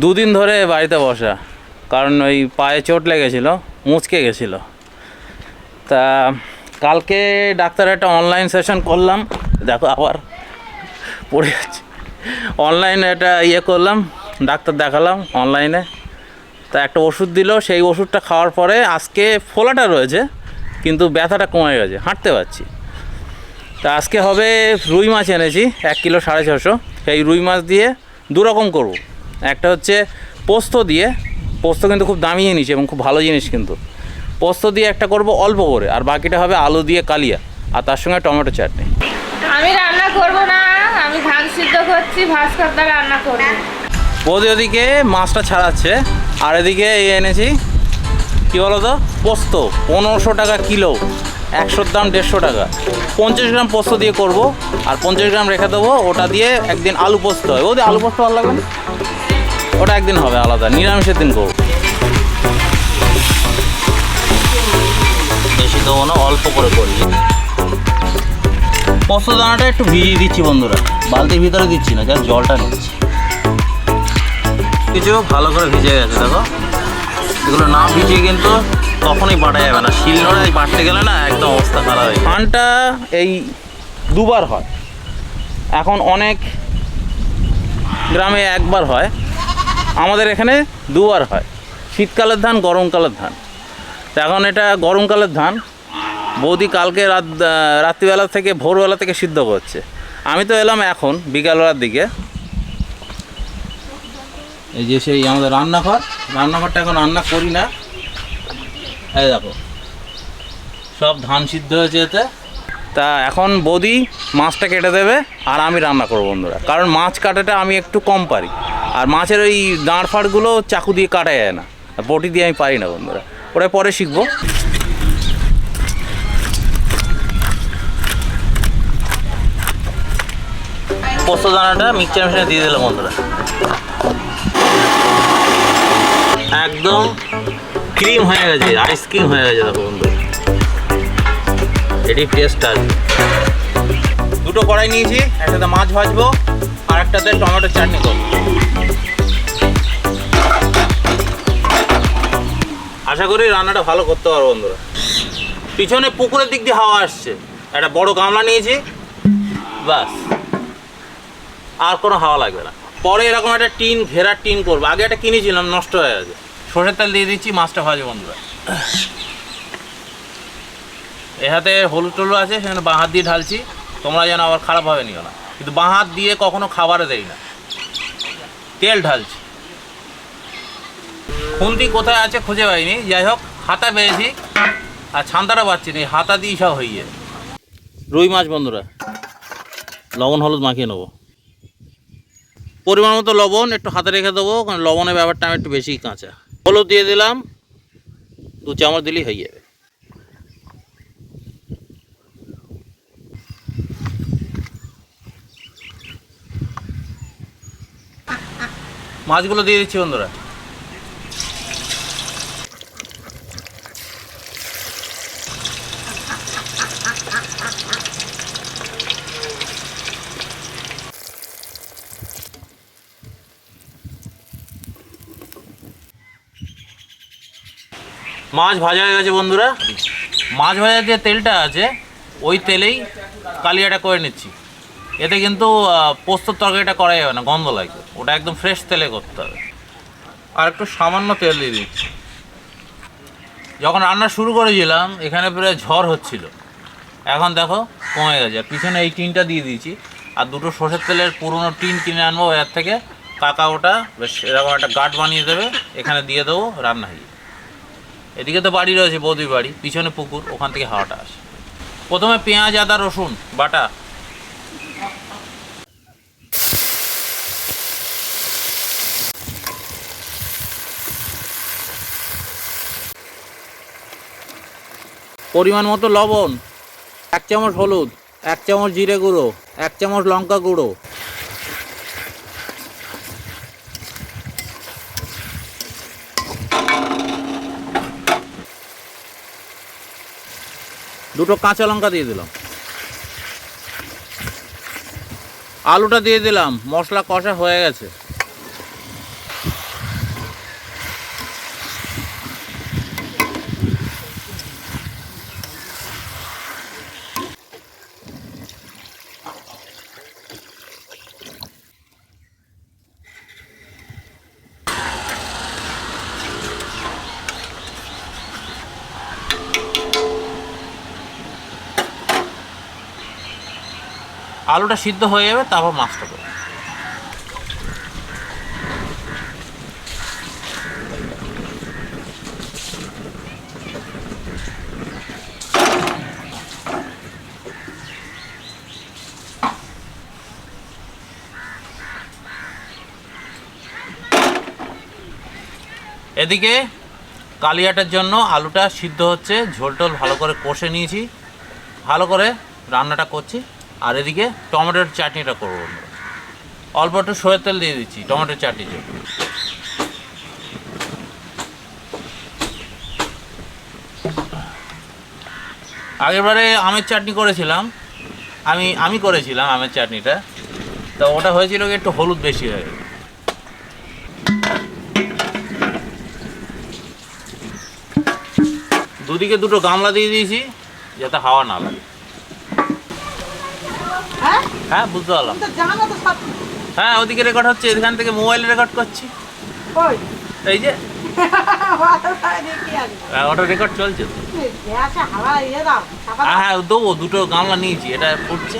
দুদিন ধরে বাড়িতে বসা। কারণ ওই পায়ে চোট লেগেছিল, মুচকে গেছিল। তা কালকে ডাক্তার একটা অনলাইন সেশন করলাম। দেখো আবার পড়ে যাচ্ছে অনলাইনে একটা ইয়ে করলাম, ডাক্তার দেখালাম অনলাইনে তা একটা ওষুধ দিল, সেই ওষুধটা খাওয়ার পরে আজকে ফোলাটা রয়েছে, কিন্তু ব্যথাটা কমে গেছে, হাঁটতে পারছি। তা আজকে হবে রুই মাছ এনেছি, এক কিলো সাড়ে ছশো সেই রুই মাছ দিয়ে দু রকম করব। একটা হচ্ছে পোস্ত দিয়ে পোস্ত কিন্তু খুব দামি জিনিস এবং খুব ভালো জিনিস কিন্তু। পোস্ত দিয়ে একটা করব অল্প করে আর বাকিটা হবে আলু দিয়ে কালিয়া আর তার সঙ্গে টমেটো চাটনি। আমি রান্না করব না আমি ধান সিদ্ধ করছি ভাস্করদা রান্না করব। বৌদি ওদিকে মাছটা ছাড়াচ্ছে আর এদিকে এই এনেছি কী বলো তো পোস্ত পনেরোশো টাকা কিলো একশোর দাম দেড়শো টাকা। পঞ্চাশ গ্রাম পোস্ত দিয়ে করব আর পঞ্চাশ গ্রাম রেখে দেবো ওটা দিয়ে একদিন আলু পোস্ত হয়। বৌদি আলু পোস্ত ভালো লাগবে না? ওটা একদিন হবে আলাদা, নিরামিষের দিন করব। বেশি দেবো না, অল্প করে করি। পোস্ত দানাটা একটু ভিজিয়ে দিচ্ছি বন্ধুরা, বালতির ভিতরে দিচ্ছি না যার জলটা নিচ্ছি। কিছু ভালো করে ভিজে গেছে, দেখো। এগুলো না ভিজিয়ে কিন্তু কখনোই বাটা যাবে না। শিলনোড়ায় বাটতে গেলে না একদম অবস্থা খারাপ হয় ধানটা এই দুবার হয়। এখন অনেক গ্রামে একবার হয়। আমাদের এখানে দুবার হয়। শীতকালের ধান, গরমকালের ধান। এখন এটা গরমকালের ধান। বৌদি কালকে রাত রাত্রিবেলা থেকে, ভোরবেলা থেকে সিদ্ধ করছে। আমি তো এলাম এখন, বিকালবেলার দিকে। এই যে সেই আমাদের রান্নাঘর, রান্নাঘরটা এখন রান্না করি না। এই দেখো, সব ধান সিদ্ধ হয়েছে এতে। তা এখন বৌদি মাছটা কেটে দেবে আর আমি রান্না করব বন্ধুরা। কারণ মাছ কাটাটা আমি একটু কম পারি। আর মাছের ওই দাঁড় ফাঁড়গুলো চাকু দিয়ে কাটা যায় না। বটি দিয়ে আমি পারি না বন্ধুরা। ওটা পরে শিখব। পোস্ত দানাটা মিক্সচার মেশিনে দিয়ে দিলাম বন্ধুরা। একদম ক্রিম হয়ে গেছে, আইসক্রিম হয়ে গেছে দেখো বন্ধু এটি টেস্ট আছে দুটো কড়াই নিয়েছি, একটাতে মাছ ভাজবো আর একটাতে টমেটো চাটনি করব। আশা করি রান্নাটা ভালো করতে পারব বন্ধুরা। পিছনে পুকুরের দিক দিয়ে হাওয়া আসছে। একটা বড় গামলা নিয়েছি বাস আর কোনো হাওয়া লাগবে না। পরে এরকম একটা টিন ভেড়ার টিন করব। আগে একটা কিনেছিলাম, নষ্ট হয়ে গেছে। সর্ষের তেল দিয়ে দিচ্ছি, মাছটা ভাজবো বন্ধুরা। এ হাতে হলুদ টলু আছে সেখানে বাঁ হাত দিয়ে ঢালছি। তোমরা যেন আবার খারাপভাবে নিও না। কিন্তু বাঁ হাত দিয়ে কখনো খাবারে দেই না। তেল ঢালছি। খুন্তি কোথায় আছে খুঁজে পাইনি। যাই হোক, হাতা পেয়েছি। আর ছান্তাটা পাচ্ছি না হাতা দিয়ে সব যায়। রুই মাছ বন্ধুরা, লবণ হলুদ মাখিয়ে নেব। পরিমাণ মতো লবণ একটু হাতে রেখে দেবো, কারণ লবণের ব্যাপারটা আমি একটু বেশি কাঁচা। হলুদ দিয়ে দিলাম, দু চামচ দিলেই হয়ে যাবে। মাছগুলো দিয়ে দিচ্ছি বন্ধুরা। মাছ ভাজা হয়ে গেছে বন্ধুরা। মাছ ভাজার যে তেলটা আছে, ওই তেলেই কালিয়াটা করে নিচ্ছি। এতে কিন্তু পোস্তর তরকারিটা করা যাবে না, গন্ধ লাগবে। ওটা একদম ফ্রেশ তেলে করতে হবে। আর একটু সামান্য তেল দিয়ে দিচ্ছি। যখন রান্না শুরু করেছিলাম, এখানে প্রায় ঝড় হচ্ছিল। এখন দেখো, কমে গেছে। আর পিছনে এই টিনটা দিয়ে দিয়েছি। আর দুটো সর্ষের তেলের পুরনো টিন কিনে আনব এর থেকে। কাকা ওটা বেশ এরকম একটা গাঠ বানিয়ে দেবে। এখানে দিয়ে দেবো রান্না হয়ে এদিকে তো বাড়ি রয়েছে, বৌদির বাড়ি। পিছনে পুকুর, ওখান থেকে হাওয়াটা আসে। প্রথমে পেঁয়াজ, আদা, রসুন, বাটা পরিমাণ মতো লবণ, এক চামচ হলুদ, এক চামচ জিরে গুঁড়ো, এক চামচ লঙ্কা গুঁড়ো। দুটো কাঁচা লঙ্কা দিয়ে দিলাম। আলুটা দিয়ে দিলাম, মশলা কষা হয়ে গেছে। আলুটা সিদ্ধ হয়ে যাবে, তারপর মাছটা করব এদিকে কালিয়াটার জন্য আলুটা সিদ্ধ হচ্ছে ঝোল টোল ভালো করে কষে নিয়েছি। ভালো করে রান্নাটা করছি। আর এদিকে টমেটোর চাটনিটা করব আমরা। অল্প একটু সয়ের তেল দিয়ে দিচ্ছি টমেটোর চাটনির জন্য আগেরবারে আমের চাটনি করেছিলাম আমি আমি করেছিলাম আমের চাটনিটা তো ওটা হয়েছিল একটু হলুদ বেশি হয়ে গেছে। দুদিকে দুটো গামলা দিয়ে দিয়েছি, যাতে হাওয়া না লাগে হ্যাঁ? হ্যাঁ বুঝতে পারলাম। হ্যাঁ ওদিকে রেকর্ড হচ্ছে এখান থেকে মোবাইলে রেকর্ড করছি। এই যে। দেখি হ্যাঁ, ওটা রেকর্ড চলছে। হ্যাঁ দেবো দুটো গামলা নিয়েছি এটা ফুটছে।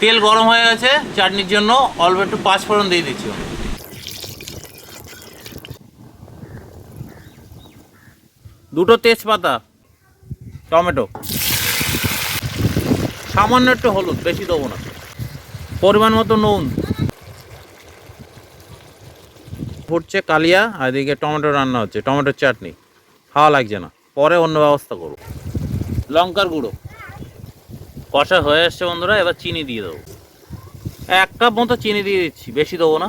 তেল গরম হয়ে গেছে চাটনির জন্য অল্প একটু পাঁচ ফোড়ন দিয়ে দিচ্ছি। দুটো তেজপাতা টমেটো। সামান্য একটু হলুদ, বেশি দেবো না। পরিমাণ মতো নুন। ফুটছে কালিয়া, আর এদিকে টমেটো রান্না হচ্ছে টমেটোর চাটনি। খাওয়া লাগছে না, পরে অন্য ব্যবস্থা করব। লঙ্কার গুঁড়ো। কষা হয়ে আসছে বন্ধুরা, এবার চিনি দিয়ে দেবো। এক কাপ মতো চিনি দিয়ে দিচ্ছি, বেশি দেবো না।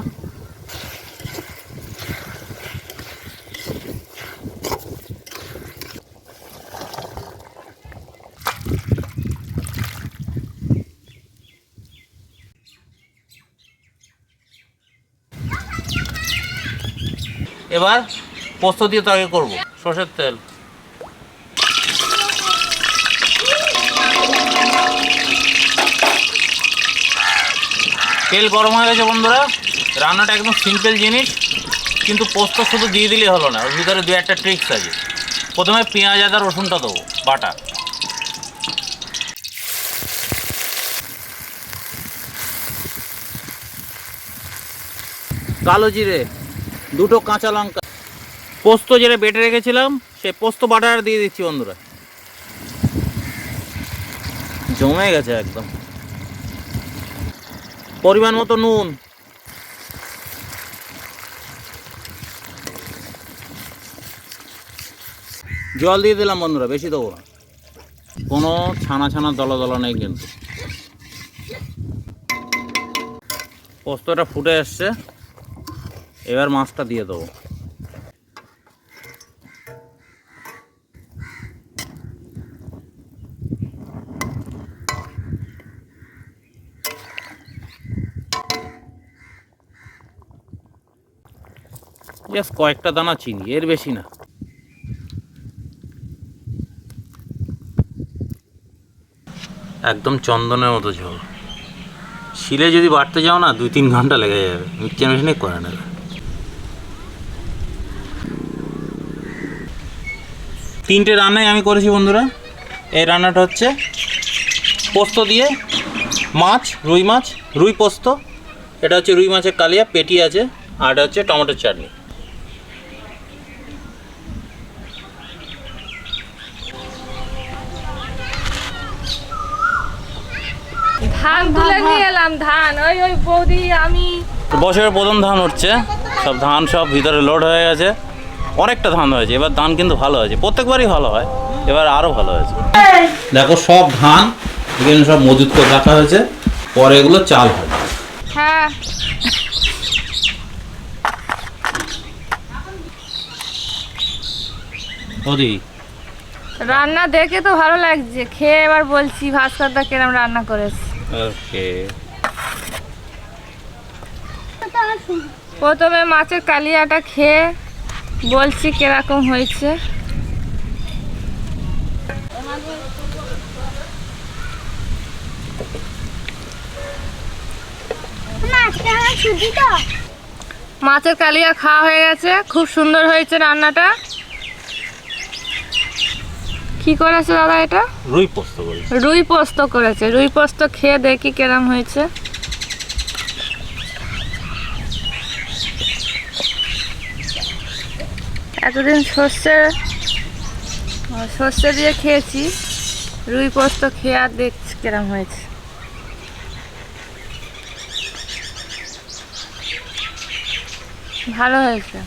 এবার পোস্ত দিয়ে তো আগে করব। সর্ষের তেল। তেল গরম হয়ে গেছে বন্ধুরা। রান্নাটা একদম সিম্পল জিনিস, কিন্তু পোস্ত শুধু দিয়ে দিলেই হলো না। ওর ভিতরে দু একটা ট্রিক্স আছে। প্রথমে পেঁয়াজ, আদা, রসুনটা দেবো, বাটা। কালো জিরে। দুটো কাঁচা লঙ্কা। পোস্ত যেটা বেটে রেখেছিলাম সে পোস্ত বাটার দিয়ে দিচ্ছি বন্ধুরা। জমে গেছে একদম। পরিমাণ মতো নুন। জল দিয়ে দিলাম বন্ধুরা, বেশি দেবো না। কোনো ছানা ছানা দলা দলা নেই কিন্তু। পোস্তটা ফুটে এসছে। এবার মাছটা দিয়ে দেবো। জাস্ট কয়েকটা দানা চিনি, এর বেশি না। একদম চন্দনের মতো ঝোল। শিলে যদি বাড়তে যাও না, দুই তিন ঘণ্টা লেগে যাবে। মিক্সচার মেশিনে করে নেবে। তিনটে রান্নাই আমি করেছি বন্ধুরা। এই রান্নাটা হচ্ছে পোস্ত দিয়ে মাছ রুই মাছ রুই পোস্ত। এটা হচ্ছে রুই মাছের কালিয়া পেটি আছে আর এটা হচ্ছে টমেটোর চাটনি। ধান তুলে নিয়ে এলাম ধান। ওই ওই বৌদি আমি বছরের প্রথম ধান হচ্ছে। সব ধান সব ভিতরে লোড হয়ে গেছে। অনেকটা ধান হয়েছে এবার ধান কিন্তু ভালো হয়েছে প্রত্যেকবারই ভালো হয় এবার আরও ভালো হয়েছে। দেখো সব ধান এখানে সব মজুত করে রাখা হয়েছে পরে এগুলো চাল হবে। হ্যাঁ। ওদি রান্না দেখে তো ভালো লাগছে খেয়ে এবার বলছি ভাস্করদা কিরম রান্না করেছে। ওকে। প্রথমে মাছের কালিয়াটা খেয়ে বলছি কীরকম হয়েছে? মাছের কালিয়া খাওয়া হয়ে গেছে খুব সুন্দর হয়েছে রান্নাটা। কি করেছে দাদা এটা? রুই পোস্ত করি রুই পোস্ত করেছে। রুই পোস্ত খেয়ে দেখি কেরাম হয়েছে। এতদিন সর্ষে সর্ষে দিয়ে খেয়েছি। রুই পোস্ত খেয়ে আর দেখছি কেরাম হয়েছে। ভালো হয়েছে।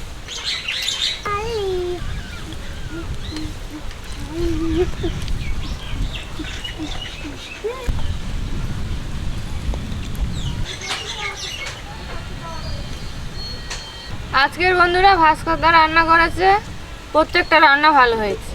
আজকের বন্ধুরা ভাস্করদা রান্না করেছে। প্রত্যেকটা রান্না ভালো হয়েছে।